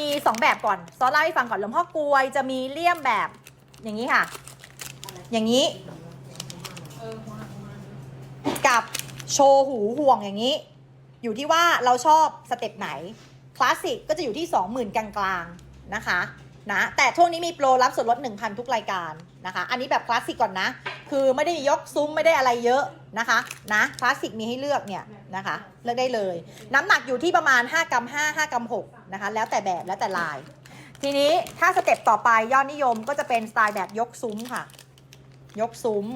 มี 2 แบบก่อน ซอสเล่าให้ฟังก่อนหลวงพ่อกลวยจะมีเลี่ยมแบบ อย่างนี้ค่ะ อย่างนี้ กับโชว์หูห่วงอย่างนี้ อยู่ที่ว่าเราชอบสเต็ปไหน คลาสสิกก็จะอยู่ที่ 20,000 กลางๆนะคะนะแต่ช่วงนี้มีโปรรับส่วนลด 1,000 ทุกรายการนะคะ อันนี้แบบคลาสสิกก่อนนะ คือไม่ได้ยกซุ้มไม่ได้อะไรเยอะนะคะนะคลาสสิกมีให้เลือกเนี่ย นะคะ เลือกได้เลย น้ำหนักอยู่ที่ประมาณ 5กรัม5 5กรัม6นะคะ แล้วแต่แบบแล้วแต่ลาย ทีนี้ถ้าสเต็ปต่อไปยอดนิยมก็จะเป็นสไตล์แบบยกซุ้มค่ะ ยกซุ้ม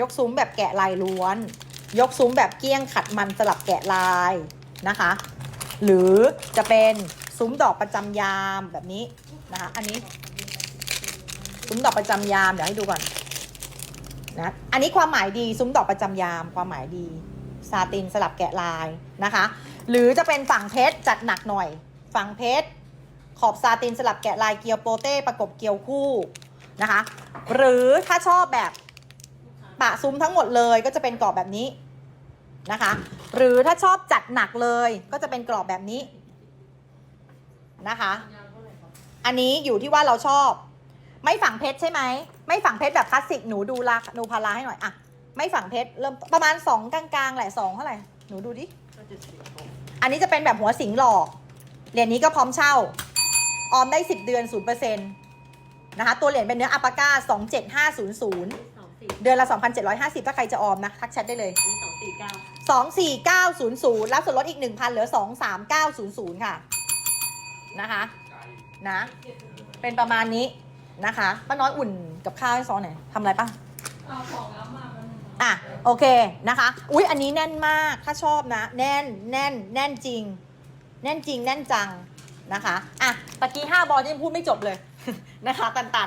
ยกซุ้มแบบแกะลายล้วน ยกซุ้มแบบเกี้ยงขัดมันสลับแกะลายนะคะ หรือจะเป็นซุ้มดอกประจำยามแบบนี้นะคะ อันนี้ซุ้มดอกประจำยามเดี๋ยวให้ดูก่อนนะ อันนี้ความหมายดีซุ้มดอกประจำยามความหมายดี ซาตินสลับแกะลายนะคะ หรือจะเป็นฝั่งเพชรจัดหนักหน่อย ฝั่งเพชรขอบซาตินสลับแกะลายเกียวโปเต้ประกบเกียวคู่นะคะ หรือถ้าชอบแบบปะซุ้มทั้งหมดเลยก็จะเป็นกรอบแบบนี้นะคะ หรือถ้าชอบจัดหนักเลยก็จะเป็นกรอบแบบนี้นะคะ อันนี้อยู่ที่ว่าเราชอบ ไม่ฝังเพชรใช่ไหม ไม่ฝังเพชรแบบคลาสสิกหนูดูราคาดูพาราให้หน่อยอะ ไม่ฝังเพชรเริ่มประมาณสองกลางๆแหละสองเท่าไหร่หนูดูดิอันนี้จะเป็นแบบหัวสิงหลอกเหรียญนี้ก็พร้อมเช่า ออมได้ 10 เดือน0%นะคะตัวเหรียญเป็นเนื้ออัปปาก้า 27500สองสี่เดือนละ 2,750 ถ้าใครจะออมนะ ทักแชทได้เลยอันนี้สองสี่เก้า24900 รับส่วนลดอีก 1,000 เหลือ 23900 ค่ะ นะคะนะ เป็นประมาณนี้นะคะป้าน้อยอุ่นกับข้าวให้ซ้อนหน่อยทำอะไรป้าเอาของแล้วมาเป็นอะ โอเคนะคะ อุ๊ย อันนี้แน่นมาก ถ้าชอบนะ แน่น แน่น แน่นจริง แน่นจริง แน่นจังนะคะ อะตะกี้5บอลยังพูดไม่จบเลยนะคะ ตันตัน